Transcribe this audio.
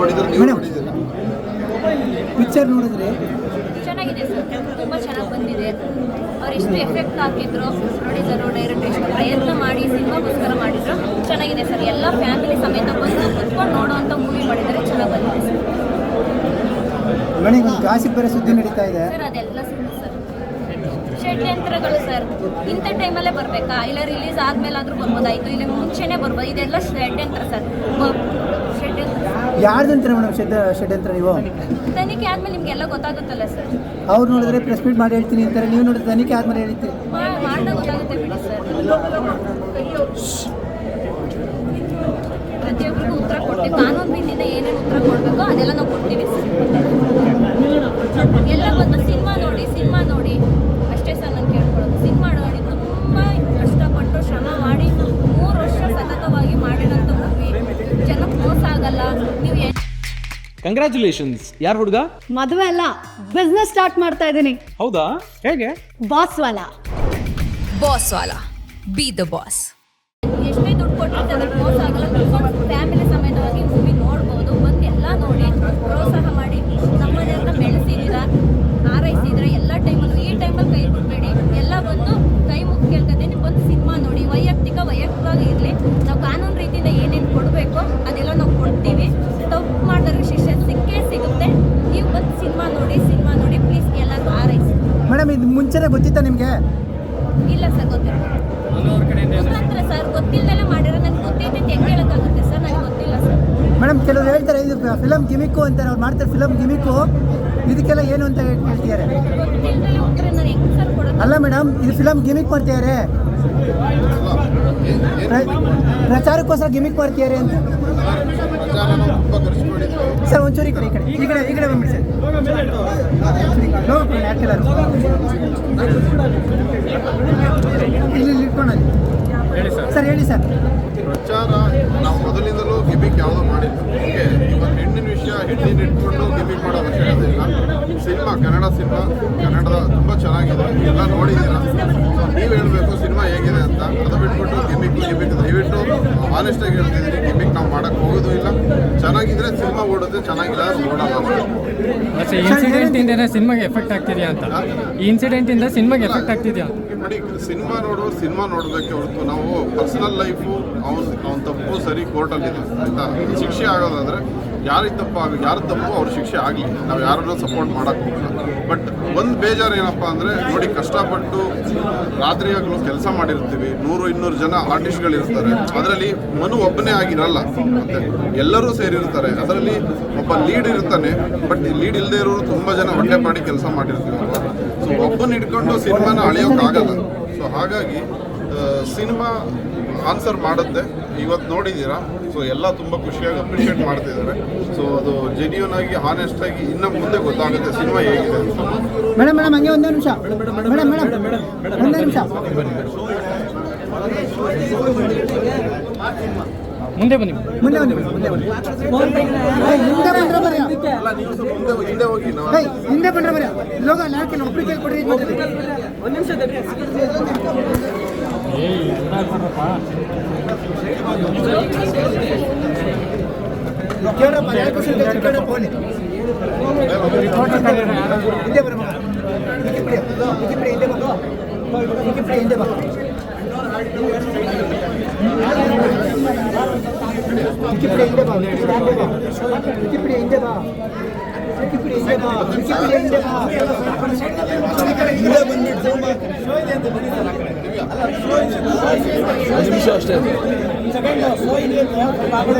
ನೋಡಿದ್ರೆ ನೀವು ಮೇಡಮ್. ನೋಡಿದ್ದೀರಾ? ಪಿಕ್ಚರ್ ನೋಡಿದ್ರೆ ಚೆನ್ನಾಗಿದೆ ಸರ್. ತುಂಬ ಚೆನ್ನಾಗಿ ಬಂದಿದೆ. ಅವ್ರು ಎಷ್ಟು ಎಫೆಕ್ಟ್ ಹಾಕಿದ್ರು ಪ್ರೊಡ್ಯೂಸರು ಡೈರೆಕ್ಟ್ ಎಷ್ಟು ಪ್ರಯತ್ನ ಮಾಡಿ ಸಿನಿಮಾಗೋಸ್ಕರ ಮಾಡಿದ್ರು ಚೆನ್ನಾಗಿದೆ ಸರ್. ಎಲ್ಲ ಫ್ಯಾಮಿಲಿ ಸಮೇತ ಬಂದು ಕುತ್ಕೊಂಡು ನೋಡುವಂಥ ಮೂವಿ ಮಾಡಿದ್ದಾರೆ ಚೆನ್ನಾಗಿ ಬಂದಿದೆ ಸರ್. ಮೇಡಮ್ ಗಾಸಿಪ್ ಬೇರೆ ಸುದ್ದಿ ನಡೀತಾ ಇದೆ. ಸರ್ ಅದೆಲ್ಲ ಸುಳ್ಳು ಸರ್. ಷಡ್ಯಂತ್ರಗಳು ಸರ್. ಇಂಥ ಟೈಮಲ್ಲೇ ಬರಬೇಕಾ? ಇಲ್ಲ ರಿಲೀಸ್ ಆದ್ಮೇಲಾದ್ರೂ ಬರ್ಬೋದಾಯ್ತು ಇಲ್ಲ ಮುಂಚೆನೇ ಬರ್ಬೋದು. ಇದೆಲ್ಲ ಷಡ್ಯಂತ್ರ ಸರ್. ಷಡ್ಯಂತ್ರ ಯಾರ್ದಂತಾರೆ ಮೇಡಮ್ ಷಡ್ ಷಡ್ಯಂತ್ರ ನೀವು? ತನಿಖೆ ಆದ್ಮೇಲೆ ನಿಮ್ಗೆಲ್ಲ ಗೊತ್ತಾಗುತ್ತಲ್ಲ ಸರ್. ಅವ್ರು ನೋಡಿದ್ರೆ ಪ್ರೆಸ್ ಮೀಟ್ ಮಾಡಿ ಹೇಳ್ತೀನಿ ಅಂತಾರೆ. ನೀವು ನೋಡಿದ್ರೆ ತನಿಖೆ ಆದ್ಮೇಲೆ ಹೇಳ್ತೀರಿ ಮಾಡಿದಾಗ ಗೊತ್ತಾಗುತ್ತೆ ಬಿಡಿ ಸರ್. ಪ್ರತಿಯೊಬ್ಬರಿಗೂ ಉತ್ತರ ಕೊಡ್ತೀವಿ. ಕಾನೂನು ರೀತಿಯಿಂದ ಏನೇನು ಉತ್ತರ ಕೊಡಬೇಕು ಅದೆಲ್ಲ ನಾವು ಕೊಡ್ತೀವಿ ಸರ್. ಕಂಗ್ರ್ಯಾಚುಲೇಷನ್ಸ್ ಯಾರು ಹುಡುಗ? ಮದುವೆ ಅಲ್ಲ ಬಿಸ್ನೆಸ್ ಸ್ಟಾರ್ಟ್ ಮಾಡ್ತಾ ಇದ್ದೀನಿ ಹೌದಾ? ಹೇಗೆ? ಬಾಸ್ ವಾಲ. ಬಾಸ್ ವಾಲ. ಬಿ ದ ಬಾಸ್ ಎಷ್ಟೇ ದುಡ್ಡು ಕೊಟ್ಟಿರ್ತಾರೆ ಬಾಸ್ ಆಗಲ್ಲ ಮುಂಚೆನೇ ಗೊತ್ತಿತ್ತಾ ನಿಮಗೆ? ಇಲ್ಲ ಸರ್ ಗೊತ್ತಿಲ್ಲ. ಮುಖಾಂತರ ಸರ್ ಗೊತ್ತಿಲ್ಲದೆಲ್ಲ ಮಾಡಿರೋ ನನಗೆ ಗೊತ್ತಿದ್ದೈತೆ ಹೆಂಗೆ ಹೇಳೋಕ್ಕಾಗುತ್ತೆ ಸರ್ ನನಗೆ ಗೊತ್ತಿಲ್ಲ ಸರ್. ಮೇಡಮ್ ಕೆಲವರು ಹೇಳ್ತಾರೆ ಇದು ಫಿಲಮ್ ಗಿಮಿಕು ಅಂತಾರೆ ಅವ್ರು ಮಾಡ್ತಾರೆ ಫಿಲಮ್ ಗಿಮಿಕು ಇದಕ್ಕೆಲ್ಲ ಏನು ಅಂತ ಹೇಳ್ತಿದ್ದಾರೆ? ಗೊತ್ತಿಲ್ಲದೆ ಉತ್ತರ ನಾನು ಹೆಂಗೆ ಸರ್ ಕೊಡೋದು? ಅಲ್ಲ ಮೇಡಮ್ ಇದು ಫಿಲಮ್ ಗಿಮಿಕ್ ಮಾಡ್ತಿದ್ದಾರೆ ಪ್ರಚಾರಕ್ಕೋಸ್ಕರ ಗಿಮಿಕ್ ಮಾಡ್ತೀಯಾರೆ ಅಂತ. ಸರ್, ಒಂಚೂರು ಈ ಕಡೆ ಈ ಕಡೆ ಈ ಕಡೆ ಈ ಕಡೆ ಬಂದ್ಬಿಡಿ ಸರ್. ನೋ ಇಲ್ಲಿ ಇಟ್ಕೊಂಡಿ ಸರ್, ಹೇಳಿ ಸರ್. ಕನ್ನಡ ಸಿನಿಮಾ ಕನ್ನಡದ ತುಂಬ ಚೆನ್ನಾಗಿದೆ. ಎಲ್ಲ ನೋಡಿದ್ದೀರ? ಸೊ ನೀವು ಹೇಳಬೇಕು ಸಿನಿಮಾ ಹೇಗಿದೆ ಅಂತ. ಅದು ಬಿಟ್ಬಿಟ್ಟು ಗಿಮಿಕ್ ಗಿಮಿಕ್ ದಯವಿಟ್ಟು ಆನೆಸ್ಟಾಗಿ ಹೇಳ್ತಿದ್ದೀನಿ ಗಿಮಿಕ್ ನಾವು ಮಾಡೋಕ್ಕೆ ಹೋಗೋದು ಇಲ್ಲ. ಚೆನ್ನಾಗಿದ್ರೆ ಸಿನಿಮಾ ಓಡುತ್ತೆ ಚೆನ್ನಾಗಿಲ್ಲ ಇನ್ಸಿಡೆಂಟ್ ಇಂದ ಸಿನಿಮಾಗೆ ಎಫೆಕ್ಟ್ ಆಗ್ತಿದೆಯಾ ಅಂತ. ಈ ಇನ್ಸಿಡೆಂಟ್ ಇಂದ ಸಿನಿಮಾಗೆ ಎಫೆಕ್ಟ್ ಆಗ್ತಿದೆಯಾ ನೋಡಿ ಸಿನಿಮಾ ನೋಡೋರು ಸಿನಿಮಾ ನೋಡೋದಕ್ಕೆ ಹೊರತು ನಾವು ಪರ್ಸನಲ್ ಲೈಫು ಅವ್ನು ಅವ್ನ ತಪ್ಪು ಸರಿ ಕೋರ್ಟಲ್ಲಿದೆ ಆಯಿತಾ? ಶಿಕ್ಷೆ ಆಗೋದಾದರೆ ಯಾರಿಗೆ ತಪ್ಪು ಆಗ ಯಾರು ತಪ್ಪು ಅವ್ರ ಶಿಕ್ಷೆ ಆಗಲಿ. ನಾವು ಯಾರನ್ನೂ ಸಪೋರ್ಟ್ ಮಾಡೋಕ್ಕೆ ಹೋಗಲ್ಲ. ಬಟ್ ಒಂದು ಬೇಜಾರು ಏನಪ್ಪ ಅಂದರೆ ನೋಡಿ ಕಷ್ಟಪಟ್ಟು ರಾತ್ರಿ ಕೆಲಸ ಮಾಡಿರ್ತೀವಿ, ನೂರು ಇನ್ನೂರು ಜನ ಆರ್ಟಿಸ್ಟ್ಗಳಿರ್ತಾರೆ. ಅದರಲ್ಲಿ ಮನು ಒಬ್ಬನೇ ಆಗಿರಲ್ಲ. ಮತ್ತೆ ಎಲ್ಲರೂ ಸೇರಿರ್ತಾರೆ. ಅದರಲ್ಲಿ ಒಬ್ಬ ಲೀಡ್ ಇರ್ತಾನೆ, ಬಟ್ ಲೀಡ್ ಇಲ್ಲದೆ ಇರೋರು ತುಂಬ ಜನ ಹೊಟ್ಟೆ ಮಾಡಿ ಕೆಲಸ ಮಾಡಿರ್ತೀವಿ ಸೊ ಒಬ್ಬನ ಹಿಡ್ಕೊಂಡು ಸಿನಿಮಾನ ಅಳೆಯೋಕ್ಕಾಗಲ್ಲ. ಸೊ ಹಾಗಾಗಿ ಸಿನಿಮಾ ಆನ್ಸರ್ ಮಾಡುತ್ತೆ. ಇವತ್ತು ನೋಡಿದ್ದೀರಾ? ಸೊ ಎಲ್ಲ ತುಂಬ ಖುಷಿಯಾಗಿ ಅಪ್ರಿಷಿಯೇಟ್ ಮಾಡ್ತಿದ್ದಾರೆ. ಸೊ ಅದು ಜೆನ್ಯೂನ್ ಆಗಿ ಹಾನೆಸ್ಟ್ ಆಗಿ ಇನ್ನು ಮುಂದೆ ಗೊತ್ತಾಗುತ್ತೆ ಸಿನಿಮಾ ಹೇಗಿದೆ ಮೇಡಮ್ ಮೇಡಮ್ ಹಂಗೆ ಒಂದೇ ನಿಮಿಷ. ಮೇಡಮ್ ಮೇಡಮ್ ಒಂದೇ ನಿಮಿಷ. ಮುಂದೆ ಬನ್ನಿ. ಮುಂದೆ ಬನ್ನಿ ಮುಂದೆ ಬನ್ನಿ. ಏಯ್, ಹಿಂದೆ ಬಂದ್ರೆ ಬರೀ ಹಿಂದೆ ಹೋಗಿ ಹಿಂದೆ ಬಂದ್ರೆ ಬರೀ ಲೋಗ ನಾಲ್ಕು ಒಬ್ಬರಿಗೆ ಕೊಡ್ರಿ. ಮಾಡ್ರಿ. ಹಿಂದೆ. ಈಚೆ ಬಿಡಿ, ಹಿಂದೆ ಬಾ. ಬಿಡಿ, ಹಿಂದೆ ಬಾ. ಬಿಡಿ, ಹಿಂದೆ ಬಾ. ಬಿಡಿ, ಹಿಂದೆ ಬಾ. ಬಿಡಿ, ಹಿಂದೆ ಬಾ. ಹಿಂದೆ ಬಾ. ಹಿಂದೆ ಬಂದ್ಬಿಟ್ಟು zoom ಹಾಕು.